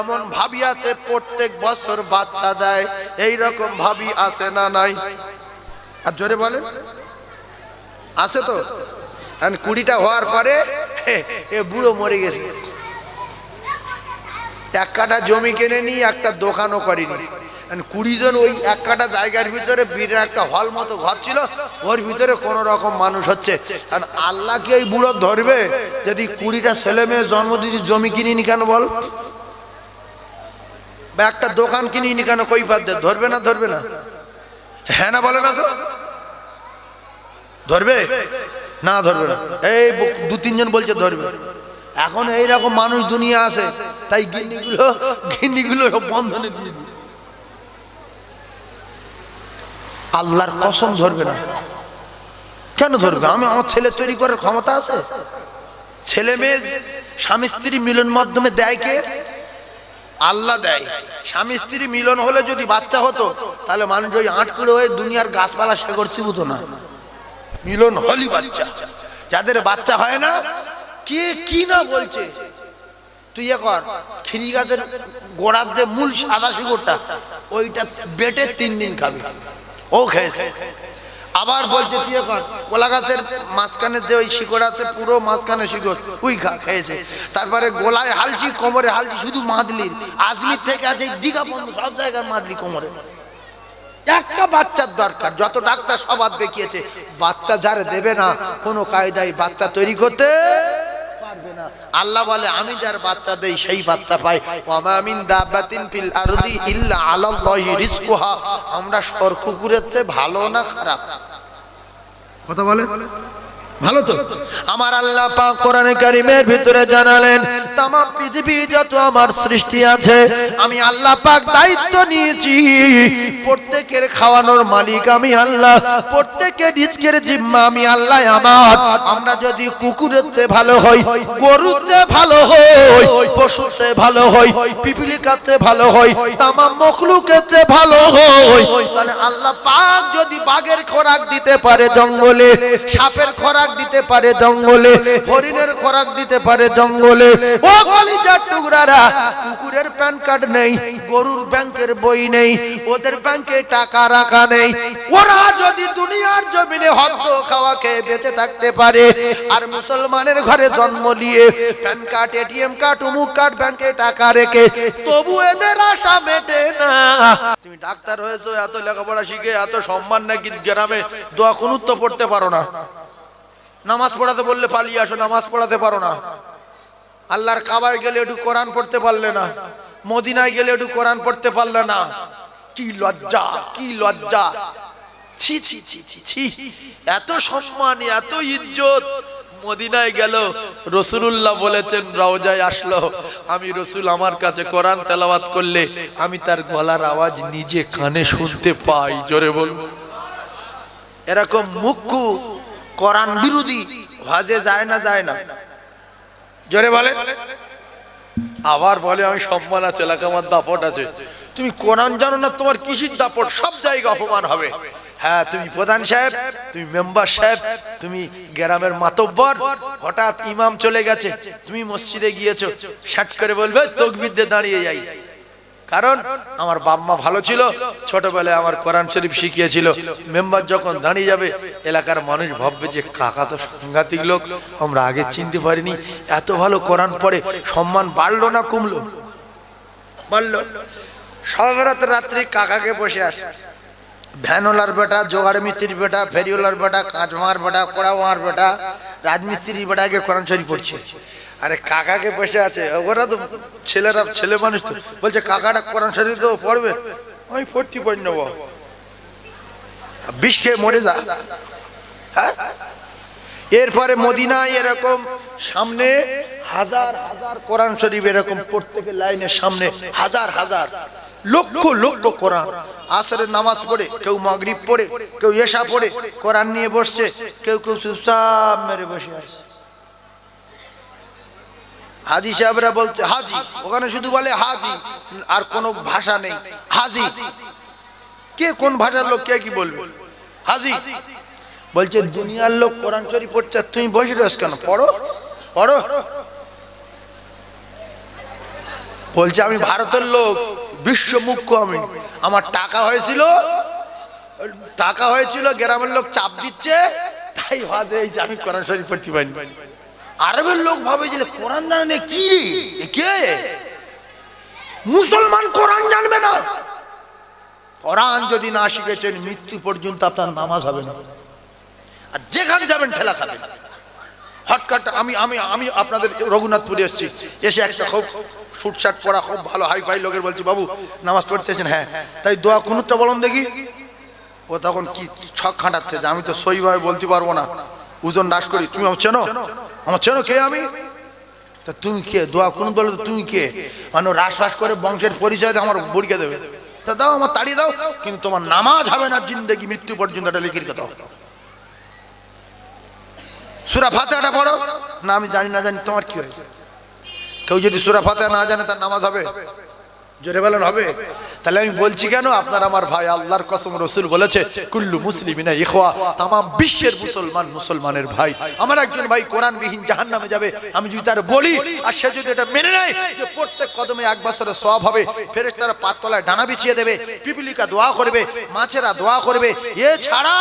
এমন ভাবি আছে, প্রত্যেক বছর বাচ্চা দেয়। এই রকম ভাবি আছে না নাই? আর জোরে বলে। আছে তো? কুড়িটা হওয়ার পরে এ বুড়ো মরে গেছে। এক কাঠা জমি কিনে নি একটা দোকানও করেনি। কুড়ি জন ওই এক কাঠা জায়গার ভিতরে বিরাট একটা হল মতো ঘর ছিল, ওর ভিতরে কোন রকম মানুষ হচ্ছে। আর আল্লাহ কি ওই বুড়ো ধরবে? যদি কুড়িটা ছেলে মেয়ে জন্ম জমি কিনিনি কেন বল? বা একটা দোকান কিনিনি কেন? কই পাদ্যে ধরবে না ধরবে না? হ্যাঁ না বলে না তো? ধরবে? না ধরবে না। এই দু তিনজন বলছে ধরবে। এখন এইরকম মানুষ দুনিয়া আছে, তাই গিন্নিগুলো গিন্নিগুলো বন্ধনে দিয়ে আল্লাহর কসম ধরবে না। কেন ধরবে? আমি আমার ছেলে তৈরি করার ক্ষমতা আছে। ছেলে মেয়ে, স্বামী স্ত্রী মিলন মাধ্যমে দেয় কে? আল্লাহ দেয়। স্বামী স্ত্রী মিলন হলে যদি বাচ্চা হতো, তাহলে মানুষ ওই আটকুড়ে হয়ে দুনিয়ার গাছপালা শেকর চিবুতো না। মিলন হলি বাচ্চা। যাদের বাচ্চা হয় না, কে কি না বলছে? তুই এ কর, খিরি গাছের গোড়ার যে মূল সাদা শিকড়টা, ওইটা বেটে তিন দিন খাবি। ও খেয়েছে। আবার বলছে, তুই এ কর কলা গাছের মাঝখানে যে ওই শিকড় আছে, পুরো মাঝখানে শিকড় উই খা, খেয়েছে। তারপরে গোলায় হালছি কোমরে হালছি শুধু মাদলির। আজমির থেকে আছে দীঘা পর্যন্ত সব জায়গায় মাদলি কোমরে। একটা বাচ্চার দরকার, যত ডাক্তার সবার দেখিয়েছে, বাচ্চা যারে দেবে না, কোনো কায়দায় বাচ্চা তৈরি করতে আল্লাহ বলে, আমি যার বাচ্চা দেই, সেই বাচ্চা পাই। ওয়ামা মিন দাব্বাতিন ফিল আরদি ইল্লা আলাল্লাহি রিজকুহা। আমরা সর কুকুরের চেয়ে ভালো না খারাপ? কথা বলে? ভালো তো? আমার আল্লাহ পাক কোরআনে কারিমের ভিতরে জানালেন তাম পৃথিবী যত আমার সৃষ্টি আছে, আমি আল্লাহ পাক দায়িত্ব নিয়েছি। প্রত্যেকের খাওয়ানোর মালিক আমি আল্লাহ, প্রত্যেকের রিজকের জিম্মা আমি আল্লাহ আমার। আমরা যদি কুকুরের চেয়ে ভালো হই, গরুর চেয়ে ভালো হই, পশুর চেয়ে ভালো হই, পিপিলিকার চেয়ে ভালো হই, তামাম মখলুকের চেয়ে ভালো হই, তাহলে আল্লাহ পাক যদি বাঘের খোরাক দিতে পারে জঙ্গলে, সাপের খোরাক দিতে পারে জঙ্গলে, হরিণের খোরাক দিতে পারে জঙ্গলে। ও কলিজার টুকরারা, কুকুরের প্যান কার্ড নেই, গরুর ব্যাংকের বই নেই, ওদের ব্যাংকে টাকা রাখা নেই। ওরা যদি দুনিয়ার জমিনে হদ্দ খাওয়া খেয়ে বেঁচে থাকতে পারে, আর মুসলমানের ঘরে জন্ম নিয়ে প্যান কার্ড, এটিএম কার্ড, উমুক কার্ড, ব্যাংকে টাকা রেখে, তবু এদের আশা মেটে না। তুমি ডাক্তার হয়েছো, এত লেখাপড়া শিখে, এত সম্মান নাকি গ্রামে, দোয়া কুনুত তো পড়তে পারো না। নামাজ পড়াতে বললে পালিয়ে আসো, নামাজ পড়াতে পারো না। আল্লাহর কাবায় গেলে একটু কোরআন পড়তে পারলে না। মদিনায় গেলে একটু কোরআন পড়তে পারলে না। কি লজ্জা কি লজ্জা। ছি ছি ছি ছি ছি। এত সম্মান, এত ইজ্জত। মদিনায় গেল, রসুলুল্লাহ বলেছেন, রওজায় আসলো। আমি রসুল আমার কাছে কোরআন তেলাওয়াত করলে আমি তার গলার আওয়াজ নিজে কানে শুনতে পাই। জোরে বলব এরকম মুখ্যু কোরআন বিরোধী। হজে যায় না যায় না। জোরে বলে আবার বলে, আমি সম্মান আছে এলাকা আমার দাপট আছে। তুমি কোরআন জানো না, তোমার কিসির দাপট? সব জায়গায় অপমান হবে। হ্যাঁ তুমি প্রধান সাহেব, তুমি মেম্বার সাহেব, তুমি গ্রামের মাতব্বর। হঠাৎ ইমাম চলে গেছে, তুমি মসজিদে গিয়েছো। শাট করে বলবে তকবিদ্যে দাঁড়িয়ে যাই। কারণ আমার বাম্মা ভালো ছিল, ছোটবেলায় আমার কোরআন শরীফ শিখিয়েছিল, মেম্বার যখন দাঁড়িয়ে যাবে, এলাকার মানুষ ভাববে যে কাকা তো সাংঘাতিক লোক, আমরা আগে চিনতে পারিনি, এত ভালো কোরআন পড়ে সম্মান বাড়লো না কমলো? বাড়লো। সর্বরাত রাত্রি কাকাকে বসে আছে। ভ্যানওয়ালার বেটা, জোগাড় মিস্ত্রির বেটা, ফেরিওয়ালার বেটা, কাঁচমার বেটা, কোড়াওয়ার বেটা, রাজমিস্ত্রির বেটা আগে কোরআন শরীফ পড়ছে। আরে কাকাকে বসে আছে। ওরা তো ছেলেরা ছেলে মানুষ তো। বলছে, কাকাটা কোরআন শরীফ তো পড়বে? আমি পড়তে পারি নেব। বিষ খেয়ে মরে যা। হ্যাঁ? এরপরে মদিনায় এরকম সামনে হাজার হাজার কোরআন শরীফ এরকম প্রত্যেকের লাইনের সামনে হাজার হাজার, লক্ষ লক্ষ কোরআন। আসরের নামাজ পড়ে, কেউ মাগরিব পড়ে, কেউ এসা পড়ে, কোরআন নিয়ে বসছে, কেউ কেউ চুপচাপ মেরে বসে আছে। হাজি সাহেবরা বলছে, হাজি, ওখানে শুধু বলে হাজি, আর কোনো ভাষা নেই। হাজি। কে কোন ভাষার লোক, কে কি বলবে? হাজি। বলছে, দুনিয়ার লোক কোরআন শরীফ পড়ছে তুমি বসে রস কেন? পড়ো পড়ো। বলছে, আমি ভারতের লোক, বিশ্ব মুখ্য আমি। আমার টাকা হয়েছিল টাকা হয়েছিল, গ্রামের লোক চাপ দিচ্ছে, তাই যে আমি কোরআন শরীফ পড়তে পারি। আরবের লোক ভাবে যে কোরআন জানে কি রে? কে? মুসলমান কোরআন জানবে না। কোরআন যদি না শিখেছেন, মৃত্যু পর্যন্ত আপনার নামাজ হবে না। আর যেখানে যাবেন, ঠেলা খাবেন। হটকাট আমি আমি আমি আপনাদের রঘুনাথপুরে এসেছি। এসে একটা খুব শুট শার্ট পরা খুব ভালো হাই ফাই লোকের বলছি, বাবু, নামাজ পড়তেছেন? হ্যাঁ। তাই দোয়া কোনটা বলুন দেখি। ও তখন কি, ছক খাটাচ্ছে যে আমি তো সইভাবে বলতে পারব না। ওজন নাশ করি। তুমি আমার চেনো? আমার চেনো কে আমি? তা তুমি কে? দোয়া কোন বলে তুমি কে? মানে রাস ফাস করে বংশের পরিচয় আমার বড়িকে দেবে। তা দাও আমার তাড়িয়ে দাও। কিন্তু তোমার নামাজ হবে না জিন্দেগি মৃত্যু পর্যন্ত, এটা লিখির কথা। সুরা ফাতেহাটা পড়ো। না, আমি জানি না, জানি তোমার কি হয়। কেউ যদি সুরা ফাতেহা না জানে, তার নামাজ হবে। জোরে বলেন, হবে? তাহলে আমি বলছি কেন? আপনার আমার ভাই আল্লাহর কসম রসুল বলেছে, কুল্লু মুসলিমিনা ইখওয়া তাম বিশ্বের মুসলমান মুসলমানের ভাই। আমার একজন ভাই কোরআন বিহীন জাহান নামে যাবে, আমি যদি তার বলি, আর সে যদি এটা মেনে নেয় যে প্রত্যেক কদমে এক বছরের সব হবে ফেরেস তারা পাততলায় ডানা বিছিয়ে দেবে, পিপিলিকা দোয়া করবে, মাছেরা দোয়া করবে এ ছাড়া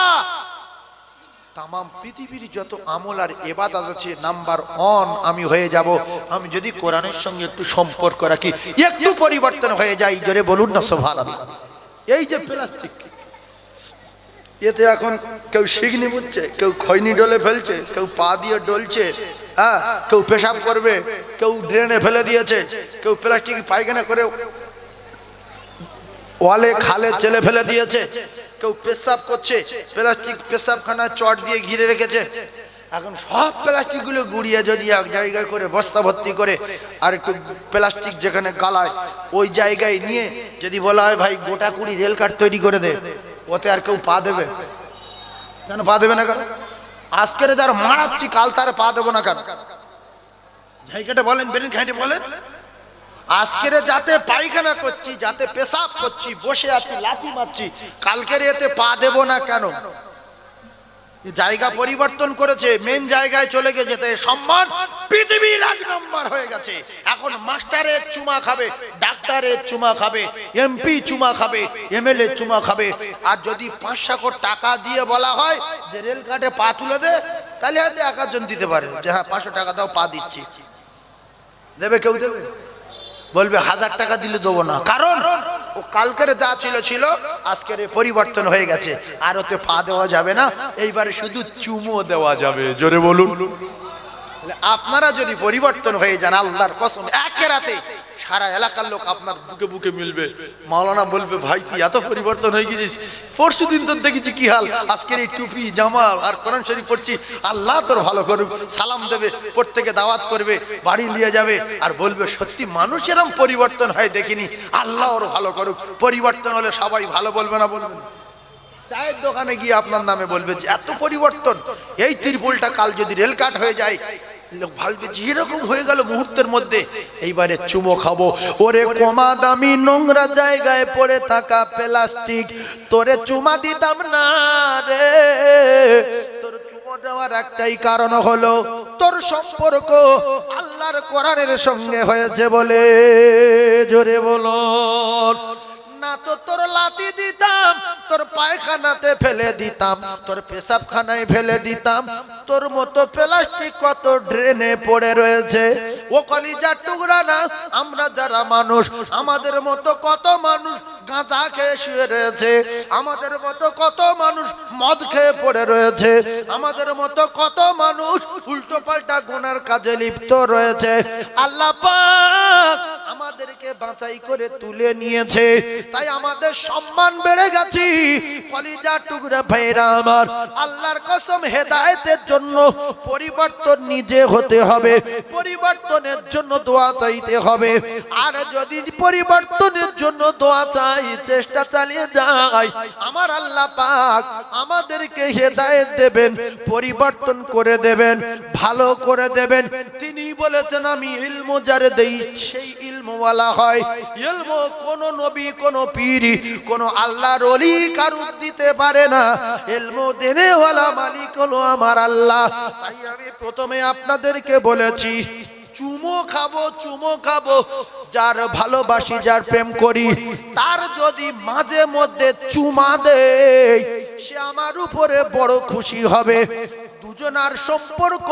তামাম পৃথিবীর যত আমল আর এবাদত আছে, নাম্বার অন আমি হয়ে যাব। আমি যদি কোরআনের সঙ্গে একটু সম্পর্ক রাখি, একটু পরিবর্তন হয়ে যাই জোরে বলুন না সোভার এই যে প্লাস্টিক, এতে এখন কেউ শিগনি বুঝছে, কেউ খৈনি ডলে ফেলছে, কেউ পা দিয়ে ডলছে হ্যাঁ কেউ পেশাব করবে, কেউ ড্রেনে ফেলে দিয়েছে, কেউ প্লাস্টিক পায়খানা করে ওয়ালে খালে চেলে ফেলে দিয়েছে কেউ পেশাব করছে, প্লাস্টিক পেশাবখানা চট দিয়ে ঘিরে রেখেছে। এখন সব প্লাস্টিকগুলো গুড়িয়ে যদি এক জায়গায় করে, বস্তা ভর্তি করে, আর একটু প্লাস্টিক যেখানে গালায়, ওই জায়গায় নিয়ে যদি বলা হয়, ভাই, গোটা কুড়ি রেল কাঠ তৈরি করে দে, ওতে আর কেউ পা দেবে। কেন পা দেবে না কেন? আজকের যার মারাচ্ছি, কাল তার পা দেবো না কেন? জায়গাটা বলেন, বেরিন খাইটে বলেন। আজকের যাতে পায়খানা করছি, যাতে পেশাব করছি, বসে আছি, লাথি মারছি, কালকের এতে পা দেব না কেন? জায়গা পরিবর্তন করেছে মেন জায়গায় চলে গেছে সম্মান পৃথিবীর এক নম্বর হয়ে গেছে। এখন মাস্টারের চুমা খাবে ডাক্তারের চুমা খাবে এমপি চুমা খাবে এমএলএ চুমা খাবে। আর যদি পাঁচশো কোটি টাকা দিয়ে বলা হয় যে রেল কাটে পা তুলে দে, তাহলে হয়তো এক দিতে পারে। যে হ্যাঁ পাঁচশো টাকা দাও, পা দিচ্ছি। দেবে কেউ দেবে? বলবে, হাজার টাকা দিলে দেবো না। কারণ ও কালকের যা ছিল ছিল, আজকের পরিবর্তন হয়ে গেছে। আর ওতে পা দেওয়া যাবে না। এইবারে শুধু চুমো দেওয়া যাবে। জোরে বলুন। আপনারা যদি পরিবর্তন হয়ে যান, আল্লাহর কসম, একে রাতে সারা এলাকার লোক আপনার বুকে বুকে মিলবে। মাওলানা বলবে, ভাই, তুই এত পরিবর্তন হয়ে গেছিস। পরশু দিন তোর দেখেছি কি হাল? আজকের এই টুপি জামা আর কোরআন শরীফ পড়ছি। আল্লাহ তোর ভালো করুক, সালাম দেবে, প্রত্যেকে দাওয়াত করবে, বাড়ি নিয়ে যাবে আর বলবে, সত্যি মানুষ এরম পরিবর্তন হয় দেখিনি। আল্লাহ ওর ভালো করুক। পরিবর্তন হলে সবাই ভালো বলবে না বলবে না? চায়ের দোকানে গিয়ে আপনার নামে বলবে যে, এত পরিবর্তন। এই ত্রিপুলটা কাল যদি রেল কাট হয়ে যায়, লোক ভাববে যে, এরকম হয়ে গেল মুহূর্তের মধ্যে। এইবারে চুমো খাব। ওরে কমা দামি নোংরা জায়গায় পড়ে থাকা প্লাস্টিক। তোরে চুমা দিতাম না রে। তোর চুমো দেওয়ার একটাই কারণ হলো, তোর সম্পর্ক আল্লাহর কোরআনের সঙ্গে হয়েছে বলে জোরে বলো না তো তোর লাতি দিতাম, তোর পায়খানাতে ফেলে দিতাম, তোর পেশাবখানায় ফেলে দিতাম, তোর মতো প্লাস্টিক কত ড্রেনে পড়ে রয়েছে। ও কলিজার টুকরা না, আমরা যারা মানুষ, আমাদের মতো কত মানুষ গাঁজা খেয়ে শুয়ে রয়েছে, আমাদের মতো কত মানুষ মদ খেয়ে পড়ে রয়েছে, আমাদের মতো কত মানুষ উল্টো পাল্টা গুনার কাজে লিপ্ত রয়েছে। আল্লাহ পাক আমাদেরকে বাঁচাই করে তুলে নিয়েছে। তাই আমাদের সম্মান বেড়ে গেছে। কলিজা টুকরা ভাইরা আমার, আল্লাহর কসম হেদায়েতের জন্য পরিবর্তন নিজে হতে হবে। পরিবর্তনের জন্য দোয়া চাইতে হবে। আর যদি পরিবর্তনের জন্য দোয়া চাই, চেষ্টা চালিয়ে যাই। আমার আল্লাহ পাক আমাদেরকে হেদায়েত দেবেন, পরিবর্তন করে দেবেন, ভালো করে দেবেন। তিনি বলেছেন, আমি ইলমু যারে দেই, সেই ইলমওয়ালা হয়। ইলমু কোন নবী, কোন পীরি কোন আল্লাহর ওলি কারু দিতে পারে না। ইলমু দেনেওয়ালা মালিক হলো আমার আল্লাহ। তাই আমি প্রথমে আপনাদেরকে বলেছি, চুমো খাব চুমো খাব। যার ভালোবাসি, যার প্রেম করি, তার যদি মাঝে মধ্যে চুমা দেয়, সে আমার উপরে বড় খুশি হবে। দুজনার সম্পর্ক,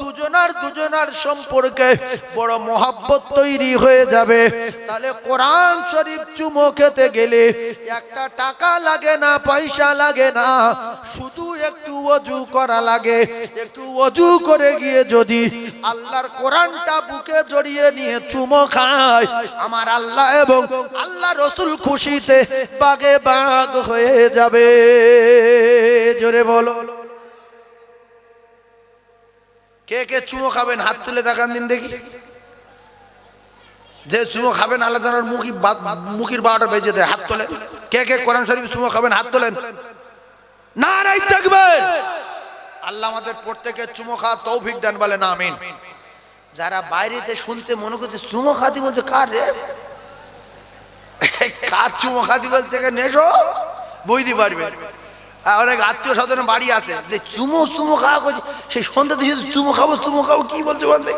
দুজনার দুজনার সম্পর্কে বড় মহাব্বত তৈরি হয়ে যাবে। তাহলে কোরআন শরীফ চুমো খেতে গেলে একটা টাকা লাগে না, পয়সা লাগে না, শুধু একটু অজু করা লাগে। একটু অজু করে গিয়ে যদি আল্লাহর কোরআনটা বুকে জড়িয়ে নিয়ে চুমো খায়, আমার আল্লাহ এবং আল্লাহ রসুল খুশিতে বাগে বাগ হয়ে যাবে। জোরে বলো। কে কে চুমো খাবেন? হাত তুলে দেখান দিন দেখি। যে চুমো খাবেন, আল্লাহ জানার মুখি মুখির বারোটা বেজে দেয়, হাত তোলেন। কে কে কোরআন শরীফ চুমো খাবেন, হাত তোলেন। না নাই থাকবেন আল্লাহ আমাদের প্রত্যেকে চুমো খাওয়া তৌফিক দেন বলে না আমিন। যারা বাইরেতে শুনতে মনে করছে চুমো খাতি বলছে, কার রে? কার চুমো খাতি বলছে নেশো বুঝতে পারবে অনেক আত্মীয় স্বজন বাড়ি আসে। যে চুমু চুমু খাওয়া করছে। সেই সন্ধ্যা দিয়ে চুমু খাব চুমু খাব কি বলছে বলতে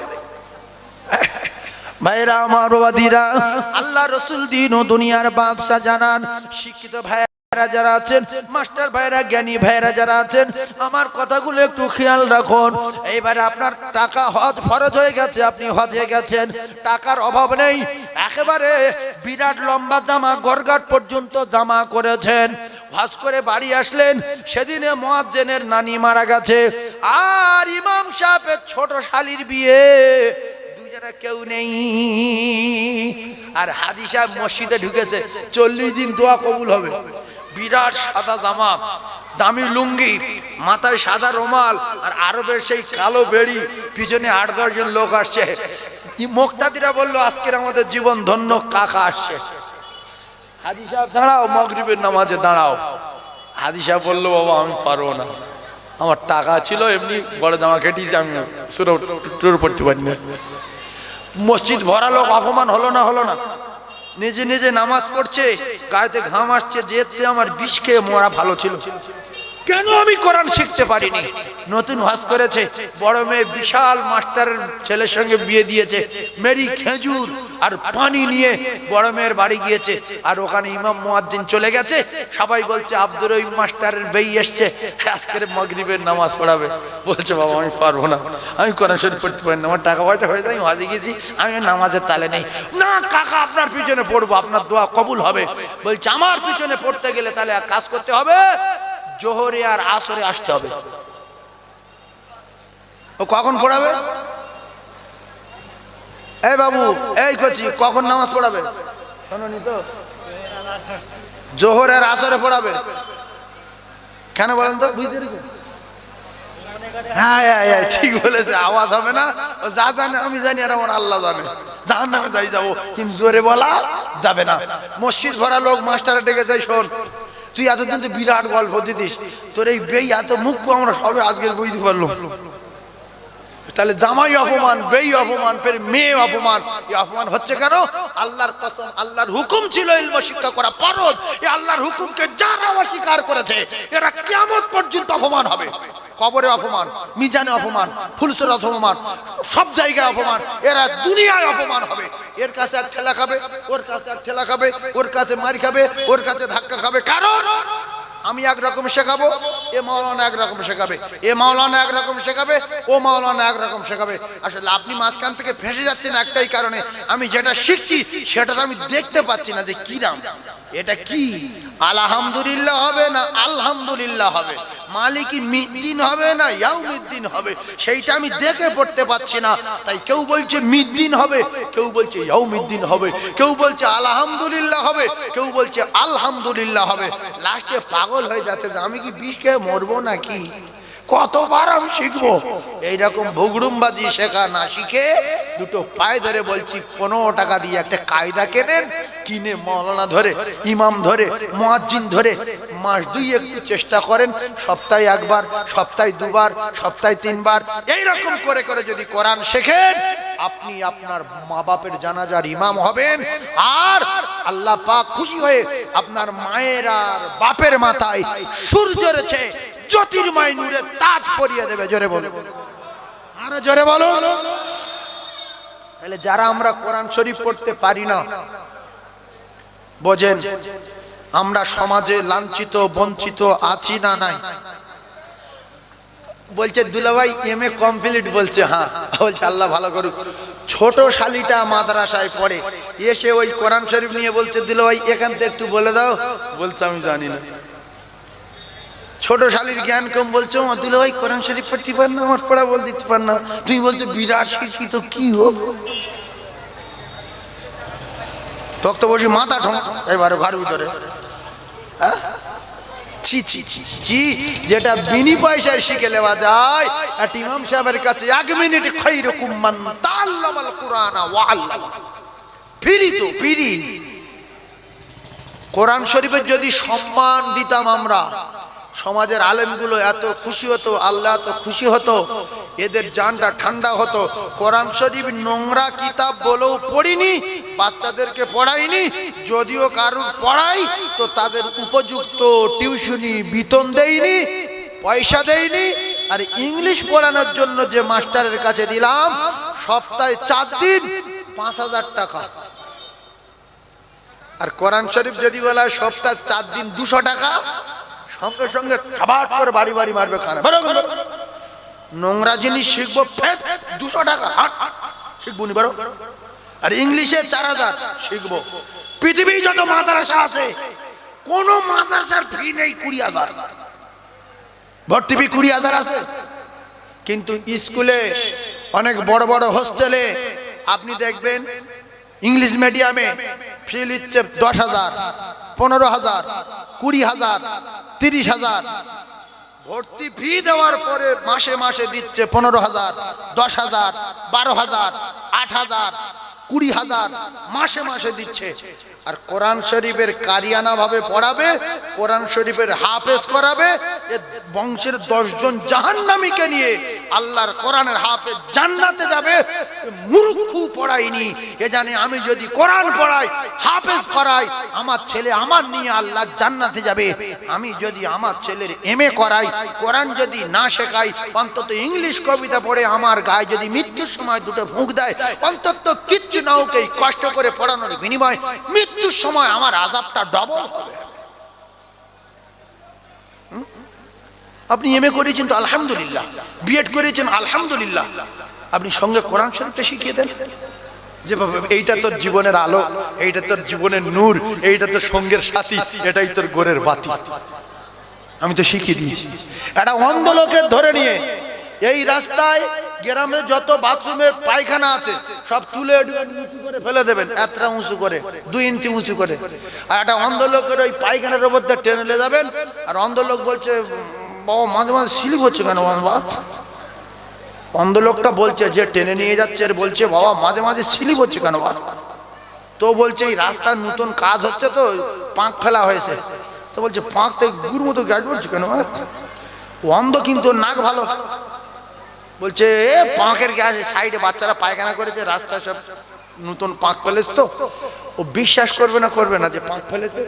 ভাইরা আমার বাদিরা আল্লাহ রসুল দিন ও দুনিয়ার বাদশাহ জানান শিক্ষিত ভাইরা যারা আছেন, মাস্টার ভাইরা, জ্ঞানী ভাইরা যারা আছেন, আমার কথাগুলো একটু খেয়াল রাখুন। এইবারে আপনার টাকা হজ ফরজ হয়ে গেছে, আপনি হজে গেছেন। টাকার অভাব নেই। একেবারে বিরাট লম্বা জামা গরগাট পর্যন্ত জামা করেছেন। হজ করে বাড়ি আসলেন, সেদিনে মোয়াজ্জেনের নানি মারা গেছে। আর ইমাম সাহেবের ছোট শালির বিয়ে কেউ নেই। আর হাদি সাহেব মসজিদে ঢুকেছে। চল্লিশ দিন দোয়া কবুল হবে। বিরাট সাদা জামা, দামি লুঙ্গি, মাথায় সাদা রুমাল আর আরবের সেই কালো বেড়ি। পিছনে আট দশজন লোক আসছে। মুক্তাদিরা বলল, আজকের আমাদের জীবন ধন্য কাকা আসছে। হাজি সাহেব, দাঁড়াও, মগরিবের নামাজে দাঁড়াও। হাজি সাহেব বলল, বাবা, আমি পারব না। আমার টাকা ছিল, এমনি বড় জামা কেটেছি আমি সুরো পড়তে পারি না মসজিদ ভরা লোক, অপমান হলো না হলো না। নিজে নিজে নামাজ পড়ছে গায়েতে ঘাম আসছে যেতে আমার বিষ খেয়ে মরা ভালো ছিল। কেন আমি কোরআন শিখতে পারিনি? নতুন হাস করেছে, বড় মেয়ে বিশাল মাস্টারের ছেলের সঙ্গে বিয়ে দিয়েছে, মেরি খেজুর আর পানি নিয়ে বড় মেয়ের বাড়ি গিয়েছে, আর ওখানে ইমাম মুয়াজ্জিন চলে গেছে, সবাই বলছে, আব্দুর রহিম মাস্টারের বেই এসছে। আজকের মগরিবের নামাজ পড়াবে। বলছে, বাবা, আমি পারব না। আমি কোরআন শরীফ পড়তে পারি না। আমার টাকা পয়সা হয়ে যায়, আমি গেছি, আমি নামাজের তালে নেই। না, কাকা, আপনার পিছনে পড়ব, আপনার দোয়া কবুল হবে। বলছে, আমার পিছনে পড়তে গেলে তাহলে কাজ করতে হবে জোহরে আর আসরে আসতে হবে। ও কখন পড়াবে? এই বাবু, এই করছি কখন নামাজ পড়াবে? শোনি তো? জোহর আর আসরে পড়াবে। কেন বলেন তো? বুঝতে? হ্যাঁ হ্যাঁ হ্যাঁ ঠিক বলেছে, আওয়াজ হবে না। যা জানে, আমি জানি আর আমার আল্লাহ জানে। জাহান নামে যাই যাব, কিন্তু জোরে বলা যাবে না। মসজিদ ভরা লোক মাস্টারে ডেকে যাই শোন। তুই এতদিন তো বিরাট গল্প দিতিস। তোর এই বেই এত মুখ আমরা সবে আজকে বুঝতে পারল তাহলে জামাই অপমান, বেই অপমান, ফের মেয়ে অপমান। এই অপমান হচ্ছে কেন? আল্লাহর কসম, আল্লাহর হুকুম ছিল ইলম শিক্ষা করা ফরজ। এই আল্লাহর হুকুমকে যারা অস্বীকার করেছে, এরা কেমন পর্যন্ত অপমান হবে। কবরে অপমান, মিজানে অপমান, ফুলসের অপমান, সব জায়গায় অপমান, এরা দুনিয়ায় অপমান হবে। এর কাছে এক ঠেলা খাবে, ওর কাছে এক ঠেলা খাবে, ওর কাছে মারি খাবে, ওর কাছে ধাক্কা খাবে। কারণ আমি একরকম শেখাবো, এ মাওলানা একরকম শেখাবে, এ মাওলানা একরকম শেখাবে, ও মাওলানা একরকম শেখাবে। আসলে আপনি মাঝখান থেকে ফেসে যাচ্ছেন একটাই কারণে। আমি যেটা শিখছি, সেটা আমি দেখতে পাচ্ছি না যে কি দাম। এটা কি? আলহামদুলিল্লাহ হবে না? আলহামদুলিল্লাহ হবে। মালিকি মিদ্দিন হবে না? ইয়াউমিদ্দিন হবে। সেইটা আমি দেখে পড়তে পাচ্ছি না। তাই কেউ বলছে মিদ্দিন হবে, কেউ বলছে ইয়াউমিদ্দিন হবে, কেউ বলছে আলহামদুলিল্লাহ হবে, কেউ বলছে আলহামদুলিল্লাহ হবে। লাস্টে পাগল হয়ে যাচ্ছে যে আমি কি বিষ খেয়ে মরবো নাকি? কতবার আমি শিখব? এইরকম ভুগড়ুমবাজি শেখা না শিখে দুটো পায়ে ধরে বলছি, পনেরো টাকা দিয়ে একটা কায়দা কেনেন? কিনে মৌলানা ধরে, ইমাম ধরে, মোয়াজ্জিন ধরে, মাস দুই একটু চেষ্টা করেন, সপ্তাহে একবার, সপ্তাহে দুবার, সপ্তাহে তিনবার। এইরকম করে করে যদি কোরআন শেখেন, আপনি আপনার মা বাপের জানাজার ইমাম হবেন। আর আল্লাহ পাক খুশি হয়ে আপনার মায়ের আর বাপের মাথায় সূর্য রয়েছে। জ্যোতির্ময় নূরে তাজ পরিয়ে দেবে জোরে বলো আরে জোরে বলো। তাহলে যারা আমরা কোরআন শরীফ পড়তে পারি না বোঝেন আমরা সমাজে লাঞ্ছিত বঞ্চিত আছি না নাই? বলছে দুলাভাই এম এ কমপ্লিট বলছে হ্যাঁ। বলছে আল্লাহ ভালো করুক। ছোট শালিটা মাদ্রাসায় পড়ে এসে ওই কোরআন শরীফ নিয়ে বলছে দুলাভাই এখান থেকে একটু বলে দাও। বলছে আমি জানি না। ছোট শালির জ্ঞান কম বলছো দুলাভাই কোরআন শরীফ পড়তে পার না, আমার পড়া বল দিতে পার না। তুমি বলছো, বিরাট শিক্ষিত, কি হোক তক্ত বসি মাথা ঠোঁ ঘর ভিতরে। হ্যাঁ? যেটা বিনি পয়সায় শিখে নেওয়া যায় ইমাম সাহেবের কাছে এক মিনিট খৈরকুম মান তাল্লামাল কুরআনা ওয়া আল্লামা ফিরি তো, ফিরি। কোরআন শরীফের যদি সম্মান দিতাম আমরা সমাজের আলেমগুলো এত খুশি হতো, আল্লাহ এত খুশি হতো, এদের জানটা ঠান্ডা হতো। কোরআন শরীফ নোংরা কিতাব বলেও পড়িনি, বাচ্চাদেরকে পড়াইনি, যদিও কারুর পড়াই, তো তাদের উপযুক্ত টিউশনি বেতন দেইনি, পয়সা দেইনি, আর ইংলিশ পড়ানোর জন্য যে মাস্টারের কাছে দিলাম, সপ্তাহে চার দিন পাঁচ হাজার টাকা। আর কোরআন শরীফ যদি বলা সপ্তাহ চার দিন দুশো টাকা সঙ্গে সঙ্গে খাবার করে বাড়ি বাড়ি মারবে খানা। নোংরা জিনিস শিখব ফেট দুশো টাকা শিখব নি বেরো আর ইংলিশে চার হাজার শিখব। পৃথিবী যত মাদ্রাসা আছে কোন মাদ্রাসার ফি নেই কুড়ি হাজার। ভর্তি ফি কুড়ি হাজার আছে। কিন্তু স্কুলে অনেক বড় বড় হোস্টেলে আপনি দেখবেন ইংলিশ মিডিয়ামে ফি নিচ্ছে দশ হাজার। পনেরো হাজার, কুড়ি হাজার, তিরিশ হাজার। ভর্তি ফি দেওয়ার পরে মাসে মাসে দিচ্ছে পনেরো হাজার, দশ হাজার, বারো হাজার, আট হাজার। কুড়ি হাজার মাসে মাসে দিচ্ছে। আর কোরআন শরীফের কারিয়ানা ভাবে পড়াবে, কোরআন শরীফের হাফেজ করাবে বংশের দশজন জাহান্নামীকে নিয়ে আল্লাহর কোরআনের হাফেজ জান্নাতে যাবে মূর্খু পড়াইনি। এ জানে আমি যদি কোরআন পড়াই, হাফেজ করাই, আমার ছেলে আমার নিয়ে আল্লাহ জান্নাতে যাবে। আমি যদি আমার ছেলের এম করাই, কোরআন যদি না শেখাই, অন্তত ইংলিশ কবিতা পড়ে আমার গায়ে যদি মৃত্যুর সময় দুটো ফুঁক দেয়, অন্তত কিচ্ছু না ওকে কষ্ট করে পড়ানোর বিনিময় মৃত্যুর সময় আমার আজাবটা ডবল হবে। আপনি এম এ করেছেন তো আলহামদুলিল্লাহ। বিএড করেছেন আলহামদুলিল্লাহ। আপনি সঙ্গে কোরআন শরীফটা শিখিয়ে দেন। যে এইটা তোর জীবনের আলো, এইটা তোর জীবনের নূর, এইটা তোর সঙ্গের সাথী, এটাই তোর গোরের বাতি। আমি তো শিখিয়ে দিয়েছি। একটা অন্ধ লোকের ধরে নিয়ে এই রাস্তায় গ্রামে যত বাথরুমের পায়খানা আছে, সব তুলে উঁচু করে ফেলে দেবেন, এতটা উঁচু করে, দুই ইঞ্চি উঁচু করে। আর একটা অন্ধ লোকের ওই পায়খানার ওপর দিয়ে টেনে যাবেন, আর অন্ধ লোক বলছে, বাবা, মাঝে মাঝে স্লিপ হচ্ছে কেন বাবা? অন্ধ লোকটা বলছে, যে টেনে নিয়ে যাচ্ছে, আর বলছে, বাবা, মাঝে মাঝে স্লিপ হচ্ছে কেন বাবা? তো বলছে, এই রাস্তার নতুন কাজ হচ্ছে তো, পাঁক ফেলা হয়েছে। তো বলছে, পাঁক থেকে গুড় মতো গাছ বলছে কেন অন্ধ কিন্তু নাক ভালো। বলছে, এ, পাঁকের গ্যাস সাইডে বাচ্চারা পায়খানা করেছে রাস্তায় সব নতুন পাঁক ফেলেছে তো। ও বিশ্বাস করবে না করবে না যে পাঁক ফেলেছে।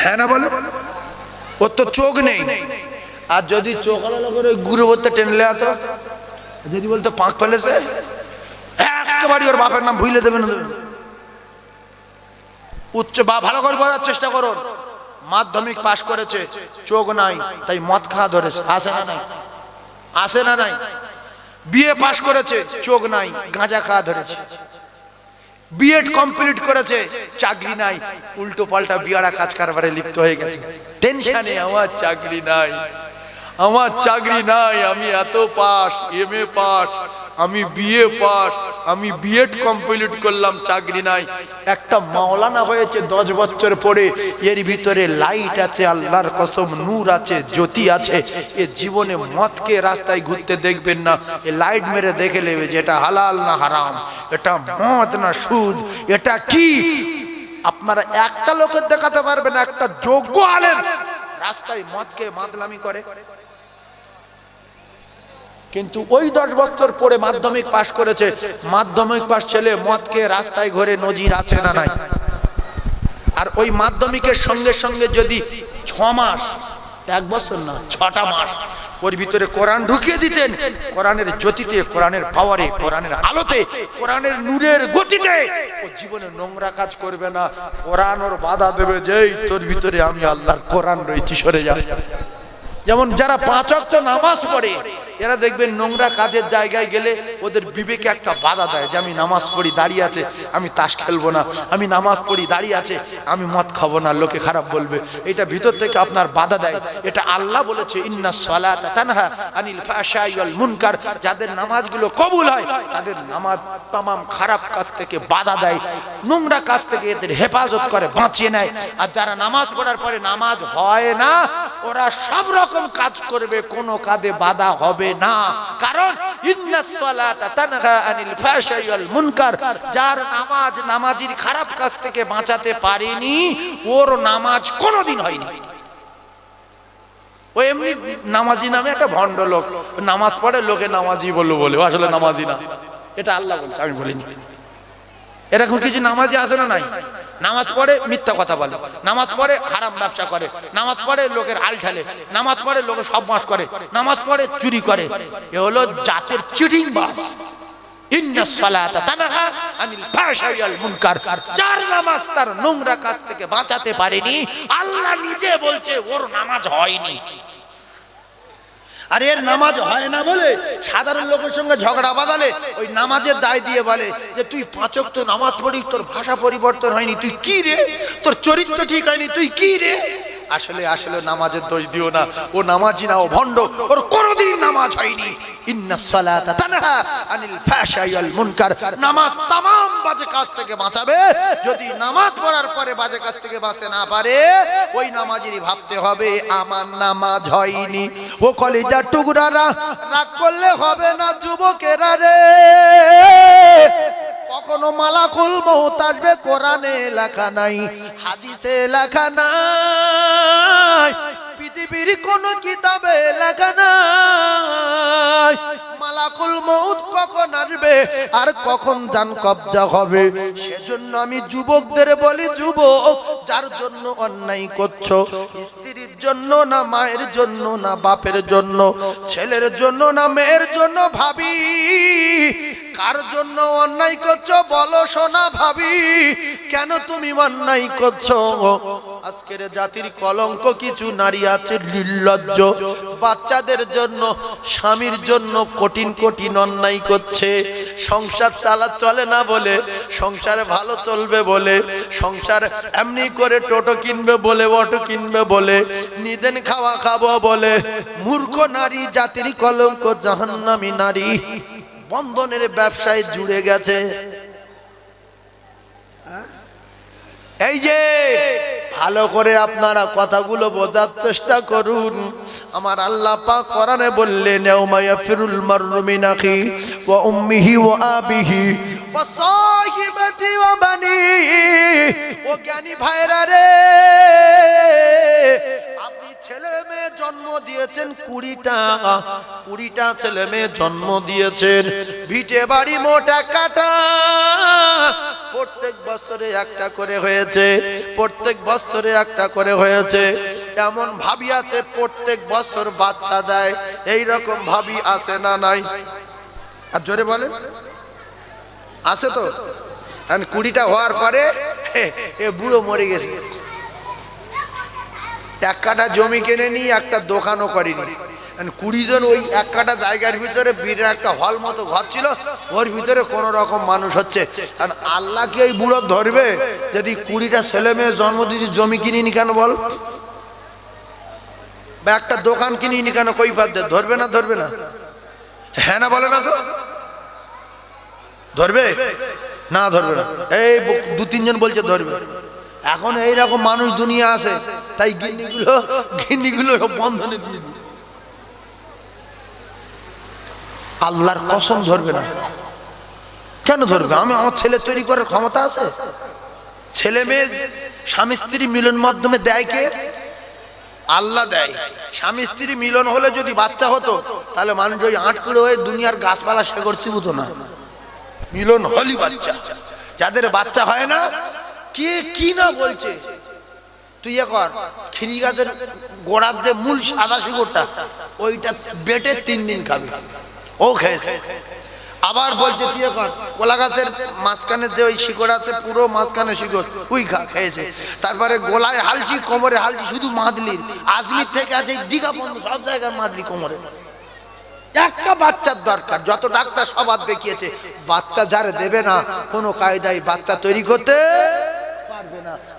হ্যাঁ না বলে? ওর তো চোখ নেই। আর যদি চোখ করে ওই গুরু বলতে টেনলে আতো যদি বলতো পাঁক ফেলেছে, একেবারে ওর বাপের নাম ভুলে দেবে না। উচ্চ বা ভালো করে বোঝার চেষ্টা করুন মাধ্যমিক পাশ করেছে, চোখ নাই, তাই মদ খাওয়া ধরেছে। আসে না আসে না নাই? বিএ পাশ করেছে, চোখ নাই, গাঁজা খাওয়া ধরেছে। বিএড কমপ্লিট করেছে, চাকরি নাই, উল্টো পাল্টা বিয়ারা কাজ কারবারে লিপ্ত হয়ে গেছে। টেনশনে আমার চাকরি নাই। আমার চাকরি নাই, আমি এত পাস এম এ পাস আমি বিএ পাস, আমি বিএড কমপ্লিট করলাম, চাকরি নাই। একটা মাওলানা হয়েছে দশ বছর পরে, এর ভিতরে লাইট আছে, আল্লাহর কসম, নূর আছে, জ্যোতি আছে। এ জীবনে মদকে রাস্তায় ঘুরতে দেখবেন না। এ লাইট মেরে দেখে নেবে যে এটা হালাল না হারাম, এটা মদ না সুদ, এটা কি? আপনারা একটা লোকের দেখাতে পারবেন একটা যোগ্য আলেন রাস্তায় মদকে মাদলামি করে। কিন্তু ওই দশ বছর পরে মাধ্যমিক পাশ করেছে। মাধ্যমিক পাশ ছেলে মদকে রাস্তায় ঘরে নজির আছে না নাই? আর ওই মাধ্যমিকের সঙ্গে সঙ্গে যদি ছ মাস, এক বছর না, ছটা মাস ওর ভিতরে কোরআন ঢুকিয়ে দিতেন, কোরআনের জ্যোতিতে, কোরআনের পাওয়ারে, কোরআনের আলোতে, কোরআনের নূরের গতিতে, ও জীবনে নোংরা কাজ করবে না, কোরআন ওর বাধা দেবে যেই তোর ভিতরে আমি আল্লাহর কোরআন রয়েছি, সরে যা। যেমন যারা পাঁচ অক্ত নামাজ পড়ে এরা দেখবেন নোংরা কাজের জায়গায় গেলে ওদের বিবেকে একটা বাধা দেয় যে আমি নামাজ পড়ি, দাঁড়িয়ে আছে, আমি তাস খেলব না, আমি নামাজ পড়ি, দাঁড়িয়ে আছে, আমি মদ খাব না, লোকে খারাপ বলবে। এটা ভিতর থেকে আপনার বাধা দেয়। এটা আল্লাহ বলেছে, ইন্না মুনকার। যাদের নামাজগুলো কবুল হয়, তাদের নামাজ তামাম খারাপ কাজ থেকে বাধা দেয়। নোংরা কাজ থেকে এদের হেফাজত করে, বাঁচিয়ে নেয়। আর যারা নামাজ পড়ার পরে নামাজ হয় না, ওরা সব রকম কাজ করবে, কোনো কাজে বাধা হবে না। কারণ যার নামাজ নামাজির খারাপ কাজ থেকে বাঁচাতে পারেনি, ওর নামাজ কোনোদিন হয়নি। ও এমনি নামাজি নামে একটা ভণ্ড লোক। নামাজ পড়ে লোকে নামাজি বলল বলে। আসলে নামাজি না। এটা আল্লাহ বলছে, আমি বলিনি। এরকম কিছু নামাজি আছে না নাই? নামাজ পড়ে মিথ্যা কথা বলে। নামাজ পড়ে হারাম ব্যবসা করে। নামাজ পড়ে লোকের আল ঠালে নামাজ পড়ে লোকে সব মাস করে। নামাজ পড়ে চুরি করে। এ হলো জাতের চিটিং বাস। যার নামাজ তার নোংরা কাজ থেকে বাঁচাতে পারেনি, আল্লাহ নিজে বলছে, ওর নামাজ হয়নি। আর এর নামাজ হয় না বলে সাধারণ লোকের সঙ্গে ঝগড়া বাঁধালে ওই নামাজের দায় দিয়ে বলে যে তুই পাঁচক তো নামাজ পড়িস, তোর ভাষা পরিবর্তন হয়নি, তুই কি রে? তোর চরিত্র ঠিক হয়নি, তুই কি রে? আসলে আসলে নামাজের দোষ দিও না। ও নামাজি না, ও ভণ্ড। ওর কোনোদিন নামাজ হয়নি। নামাজ তামাম বাজে কাজ থেকে বাঁচাবে। যদি নামাজ পড়ার পরে বাজে কাজ থেকে বাঁচতে না পারে, ওই নামাজেরই ভাবতে হবে, আমার নামাজ হয়নি। ও কলেজার টুকরারা, রাগ করলে হবে না যুবকেরা রে। কখনো মালাকুল মৌত আসবে, কোরআনে লেখা নাই, হাদিসে লেখা নাই, পৃথিবীর কোন কিতাবে লেখা নাই। মালাকুল মৌত কখন আসবে? আর কখন জান কবজা হবে? সেজন্য আমি যুবকদের বলি, যুবক, যার জন্য অন্যায় করছ, স্ত্রীর জন্য না মায়ের জন্য, না বাপের জন্য, ছেলের জন্য, না মেয়ের জন্য ভাবি। কার জন্য অন্যায় করছ বলো সোনা ভাবি। কেন তুমি অন্যায় করছ? আজকের জাতির কলঙ্ক কিছু, নারী আছে নির্লজ্জ। বাচ্চাদের জন্য, স্বামীর জন্য কঠিন কঠিন অন্যায় করছে। সংসার চালা চলে না বলে, সংসারে ভালো চলবে বলে, সংসার এমনি করে টোটো কিনবে বলে, অটো কিনবে বলে, নিদেন খাওয়া খাব বলে। মূর্খ নারী, জাতির কলঙ্ক, জাহান্নামী নারী। বন্ধনের ব্যবসায় জুড়ে গেছে। এই যে, ভালো করে আপনারা কথাগুলো বোঝার চেষ্টা করুন। আমার আল্লাহ পাক কোরআনে বললেন, ইয়াউমা ইয়াফিরুল মাররু মিন আখি ওয়া উম্মিহি ওয়া আবিহি ওয়া সাহিবাতি ওয়া বানি ও জ্ঞানী ভাইরা রে, আপনি ছেলে মেয়ে জন্ম দিয়েছেন কুড়িটা কুড়িটা ছেলে মেয়ে জন্ম দিয়েছেন। ভিটে বাড়ি মোটা কাটা প্রত্যেক বছরে একটা করে হয়েছে, প্রত্যেক বছরে একটা করে হয়েছে। এমন ভাবি আছে, প্রত্যেক বছর বাচ্চা দেয়। এই রকম ভাবি আছে না নাই? আর জোরে বলে আছে তো? কুড়িটা হওয়ার পরে এ বুড়ো মরে গেছে। এক কাটা জমি কিনে নিয়ে একটা দোকানও করেনি। কুড়ি জন ওই এক কাটা জায়গার ভিতরে বিরাট একটা হল মতো ঘর ছিল, ওর ভিতরে কোন রকম মানুষ হচ্ছে। আর আল্লাহ কি ওই বুড়ো ধরবে? যদি কুড়িটা ছেলে মেয়ে জন্ম দিয়েছে, জমি কিনিনি কেন বল? বা একটা দোকান কিনিনি কেন কই পাদ্যে ধরবে না ধরবে না? হ্যাঁ না বলে না তো? ধরবে? না ধরবে না। এই দু তিনজন বলছে ধরবে। এখন এইরকম মানুষ দুনিয়া আছে, তাই গিন্নিগুলো গিন্নিগুলো বন্ধনে দিয়ে দিই আল্লাহর কসম ধরবে না। কেন ধরবে? আমি আমার ছেলে তৈরি করার ক্ষমতা আছে। ছেলে মেয়ে, স্বামী স্ত্রী মিলন মাধ্যমে দেয় কে? আল্লাহ দেয়। স্বামী স্ত্রী মিলন হলে যদি বাচ্চা হতো, তাহলে মানুষ ওই আটকুড়ে হয়ে দুনিয়ার গাছপালা শেকর চিবুতো না। মিলন হলি বাচ্চা। যাদের বাচ্চা হয় না, কে কি না বলছে? তুই এ কর, খিরি গাছের গোড়ার যে মূল সাদা শিকড়টা, ওইটা বেটে তিন দিন খাবে। ও খেয়েছে। আবার বলছে, তুই এখন কলা গাছের মাঝখানে যে ওই শিকড় আছে, পুরো মাঝখানে শিকড় উই খা, খেয়েছে। তারপরে গোলায় হালছি কোমরে হালছি শুধু মাদলির আজমির থেকে আছে দীঘা বন্ধু সব জায়গায় মাদলি কোমরে। একটা বাচ্চার দরকার, যত ডাক্তার সবার দেখিয়েছে, বাচ্চা যারে দেবে না, কোনো কায়দায় বাচ্চা তৈরি করতে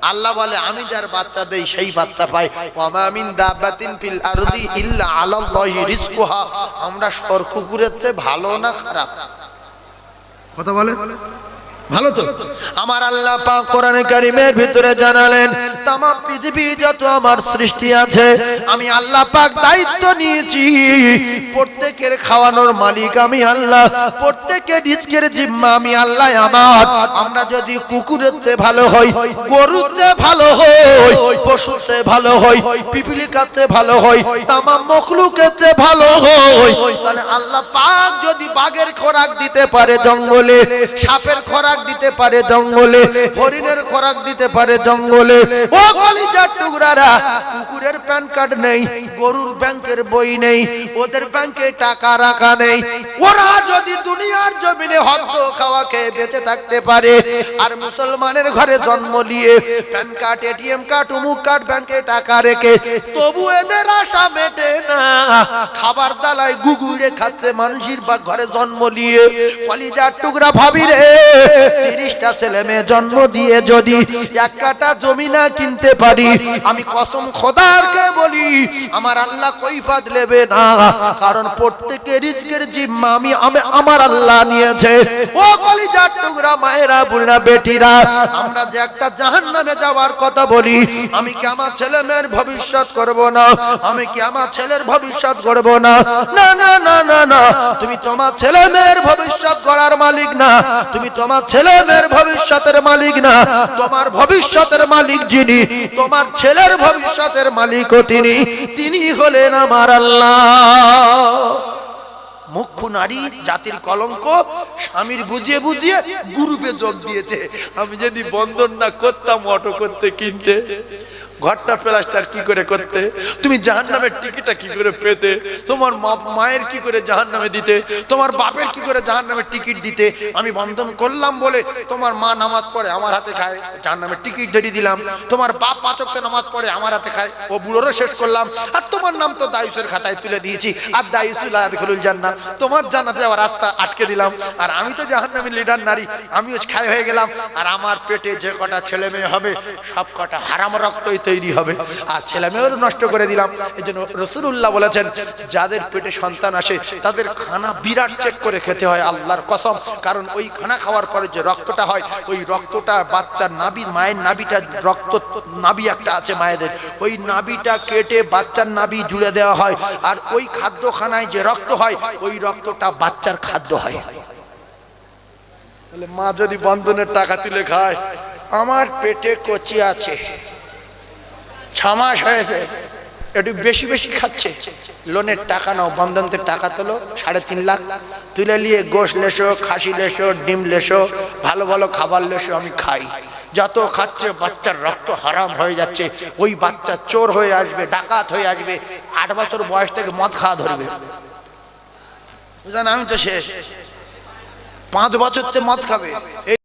আল্লাহ বলে, আমি যার বাচ্চা দেই, সেই বাচ্চা পাই। ওয়ামামিন দাবাতিন ফিল আরদি ইল্লা আলাল্লাহি রিজকুহা। আমরা সর কুকুরের চেয়ে ভালো না খারাপ? কথা বলে? ভালো তো? আমার আল্লাহ পাক কোরআনে কারিমের ভিতরে জানালেন তাম পৃথিবী যত আমার সৃষ্টি আছে, আমি আল্লাহ পাক দায়িত্ব নিয়েছি। প্রত্যেকের খাওয়ানোর মালিক আমি আল্লাহ, প্রত্যেকের রিজকের জিম্মা আমি আল্লাহ আমার। আমরা যদি কুকুরের চেয়ে ভালো হই, গরুর চেয়ে ভালো হই, পশুর চেয়ে ভালো হই, পিপিলিকার চেয়ে ভালো হই, তামাম মখলুকের চেয়ে ভালো হই, তাহলে আল্লাহ পাক যদি বাঘের খোরাক দিতে পারে জঙ্গলে, সাপের খোরাক দিতে পারে জঙ্গলে, হরিণের খোরাক দিতে পারে জঙ্গলে। ও কলিজার টুকরারা, কুকুরের প্যান কার্ড নেই, গরুর ব্যাংকের বই নেই, ওদের ব্যাংকে টাকা রাখা নেই। ওরা যদি দুনিয়ার জমিনে হদ্দ খাওয়া খেয়ে বেঁচে থাকতে পারে, আর মুসলমানের ঘরে জন্ম নিয়ে প্যান কার্ড, এটিএম কার্ড অমুক কার্ড, ব্যাংকে টাকা রেখে, তবু এদের আশা মেটে না। খাবার দালায় গুগুড়ে খাচ্ছে মানুষের বা ঘরে জন্ম নিয়ে। কলিজার টুকরা ভাবি রে তিরিশটা ছেলে মেয়ে জন্ম দিয়ে যদি এক কাটা জমি না কিনতে পারি, আমি কসম খোদারকে বলি, আমার আল্লাহ কৈফাত নেবে না। কারণ প্রত্যেকে রিজকের জিম্মা আমি আমি আমার আল্লাহ নিয়েছে। ও কলিজার টুকরা মায়েরা বুড়া বেটিরা, আমরা যে একটা জাহান্নামে যাওয়ার কথা বলি, আমি কি আমার ছেলে মেয়ের ভবিষ্যৎ করব না? আমি কি আমার ছেলের ভবিষ্যৎ করব না? না না না না তুমি তোমার ছেলে মেয়ের ভবিষ্যৎ করার মালিক না। তুমি তোমার ছেলে মেয়ের ভবিষ্যতের মালিক না, তোমার ভবিষ্যতের মালিক যিনি, তোমার ছেলের ভবিষ্যতের মালিকও তিনি তিনি হলেন আমার আল্লাহ। মুখ্য নারী, জাতির কলঙ্ক, স্বামীর বুঝিয়ে বুঝিয়ে গ্রুপে যোগ দিয়েছে। আমি যদি বন্ধন না করতাম, অটো করতে, কিনতে। ঘরটা প্লাস্টার কি করে করতে? তুমি জাহান নামের টিকিটটা কি করে পেতে? তোমার মায়ের কি করে জাহান নামে দিতে? তোমার বাপের কি করে জাহান নামের টিকিট দিতে? আমি বন্ধন করলাম বলে তোমার মা নামাজ পড়ে, আমার হাতে খায়। জাহান নামের টিকিট ধরিয়ে দিলাম। তোমার বাপ পাচকতে নামাজ পড়ে, আমার হাতে খায়। ও বুড়োরও শেষ করলাম। আর তোমার নাম তো দায়ুসের খাতায় তুলে দিয়েছি। আর দায়ুসুল আদখলুল জান্নাত। তোমার জান্নাতে আবার রাস্তা আটকে দিলাম। আর আমি তো জাহান নামের লিডার নারী। আমিও খায় হয়ে গেলাম। আর আমার পেটে যে কটা ছেলে মেয়ে হবে, সব কটা হারাম রক্তই তৈরি হবে। আর ছেলে মেয়েও নষ্ট করে দিলাম। এই জন্য রসুল্লাহ বলেছেন যাদের পেটে সন্তান আসে তাদের খানা বিরাট চেক করে খেতে হয় আল্লাহর কসম। কারণ ওই খানা খাওয়ার পরে যে রক্তটা হয় ওই রক্তটা বাচ্চার নাবি মায়ের নাবিটা রক্ত নাবি একটা আছে মায়েদের। ওই নাবিটা কেটে বাচ্চার নাবি জুড়ে দেওয়া হয়। আর ওই খাদ্যখানায় যে রক্ত হয় ওই রক্তটা বাচ্চার খাদ্য হয়। তাহলে মা যদি বন্ধনের টাকা তুলে খায়? আমার পেটে কচি আছে। ছ মাস হয়েছে। একটু বেশি বেশি খাচ্ছে। লোনের টাকা নাও, বন্ধনতে টাকা তোলো, সাড়ে তিন লাখ। তুলে নিয়ে গোশ লেসো, খাসি লেসো, ডিম লেসো, ভালো ভালো খাবার লেসো আমি খাই। যত খাচ্ছে বাচ্চার রক্ত হারাম হয়ে যাচ্ছে। ওই বাচ্চা চোর হয়ে আসবে, ডাকাত হয়ে আসবে। আট বছর বয়স থেকে মদ খাওয়া ধরবে। বুঝলেন? আমি তো শেষ। পাঁচ বছর তে মদ খাবে। এই